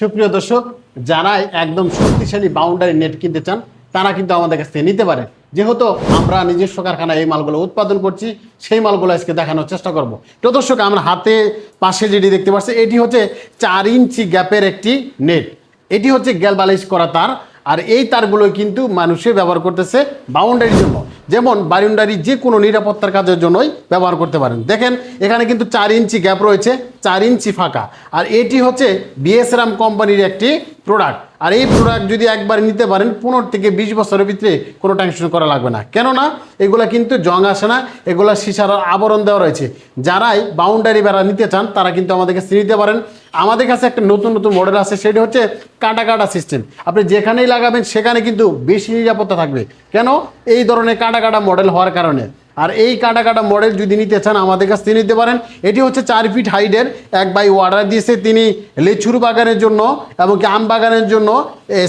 সুপ্রিয় দর্শক যারা একদম শক্তিশালী বাউন্ডারি নেট কিনতে চান, তারা কিন্তু আমাদের কাছ থেকে নিতে পারে। যেহেতু আমরা নিজস্ব কারখানায় এই মালগুলো উৎপাদন করছি, সেই মালগুলো আজকে দেখানোর চেষ্টা করব। তো দর্শক, আমরা হাতে পাশে যেটি দেখতে পাচ্ছি, এটি হচ্ছে চার ইঞ্চি গ্যাপের একটি নেট এটি হচ্ছে গ্যাল বালিশ করা তার, আর এই তারগুলো কিন্তু মানুষে ব্যবহার করতেছে বাউন্ডারির জন্য। যেমন বারিন্ডারি যে কোনো নিরাপত্তার কাজের জন্যই ব্যবহার করতে পারেন। দেখেন, এখানে কিন্তু চার ইঞ্চি গ্যাপ রয়েছে, চার ইঞ্চি ফাঁকা। আর এটি হচ্ছে বিএসরাম কোম্পানির একটি প্রোডাক্ট আর এই প্রোডাক্ট যদি একবার নিতে পারেন, পনেরো থেকে বিশ বছরের ভিতরে কোনো টেনশন করা লাগবে না। কেননা, এগুলো কিন্তু জং আসে না, এগুলো সিসার আবরণ দেওয়া রয়েছে। যারাই বাউন্ডারি বেড়া নিতে চান, তারা কিন্তু আমাদের কাছে নিতে পারেন। আমাদের কাছে একটা নতুন নতুন মডেল আছে সেটি হচ্ছে কাটা কাটা সিস্টেম আপনি যেখানেই লাগাবেন, সেখানে কিন্তু বেশি নিরাপত্তা থাকবে। কেন? এই ধরনের কাটা কাটা মডেল হওয়ার কারণে। আর এই কাটা কাটা মডেল যদি নিতে চান, আমাদের কাছ থেকে নিতে পারেন। এটি হচ্ছে চার ফিট হাইটের এক বাই অর্ডার দিয়েছে তিনি লেচুর বাগানের জন্য এবং আম বাগানের জন্য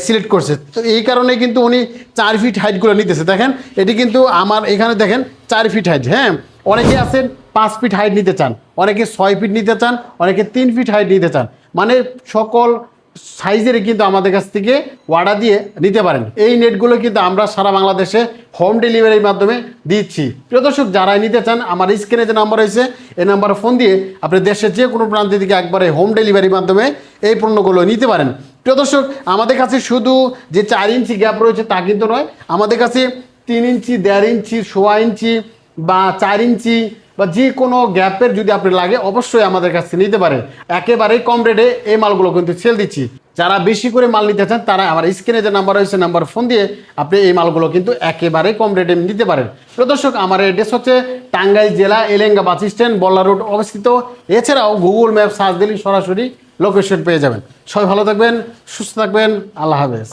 সিলেক্ট করছে। তো এই কারণে কিন্তু উনি চার ফিট হাইটগুলো নিতেছে। দেখেন, এটি কিন্তু আমার এখানে দেখেন চার ফিট হাইট হ্যাঁ? অনেকে আছেন পাঁচ ফিট হাইট নিতে চান, অনেকে ছয় ফিট নিতে চান, অনেকে তিন ফিট হাইট নিতে চান। মানে সকল সাইজের কিন্তু আমাদের কাছ থেকে অর্ডার দিয়ে নিতে পারেন। এই নেটগুলো কিন্তু আমরা সারা বাংলাদেশে হোম ডেলিভারির মাধ্যমে দিচ্ছি। প্রিয় দর্শক, যারাই নিতে চান, আমার স্ক্রিনে যে নাম্বার রয়েছে, এই নাম্বারে ফোন দিয়ে আপনি দেশের যে কোনো প্রান্ত থেকে একবারে হোম ডেলিভারির মাধ্যমে এই পণ্যগুলো নিতে পারেন। প্রিয় দর্শক, আমাদের কাছে শুধু যে চার ইঞ্চি গ্যাপ রয়েছে তা কিন্তু নয়, আমাদের কাছে তিন ইঞ্চি, দেড় ইঞ্চি, সোয়া ইঞ্চি বা চার ইঞ্চি বা যে কোনো গ্যাপের যদি আপনি লাগে, অবশ্যই আমাদের কাছ থেকে নিতে পারেন একেবারেই কম রেটে এই মালগুলো কিন্তু সেল দিচ্ছি। যারা বেশি করে মাল নিতে চান, তারা আমার স্ক্রিনে যে নাম্বার রয়েছে নাম্বার ফোন দিয়ে আপনি এই মালগুলো কিন্তু একেবারেই কম রেটে নিতে পারেন। প্রদর্শক আমার অ্যাড্রেস হচ্ছে টাঙ্গাইল জেলা, Elenga bus stand Balla road অবস্থিত। এছাড়াও গুগল ম্যাপ সার্চ দিলে সরাসরি লোকেশন পেয়ে যাবেন। সবাই ভালো থাকবেন, সুস্থ থাকবেন, আল্লাহ হাফেজ।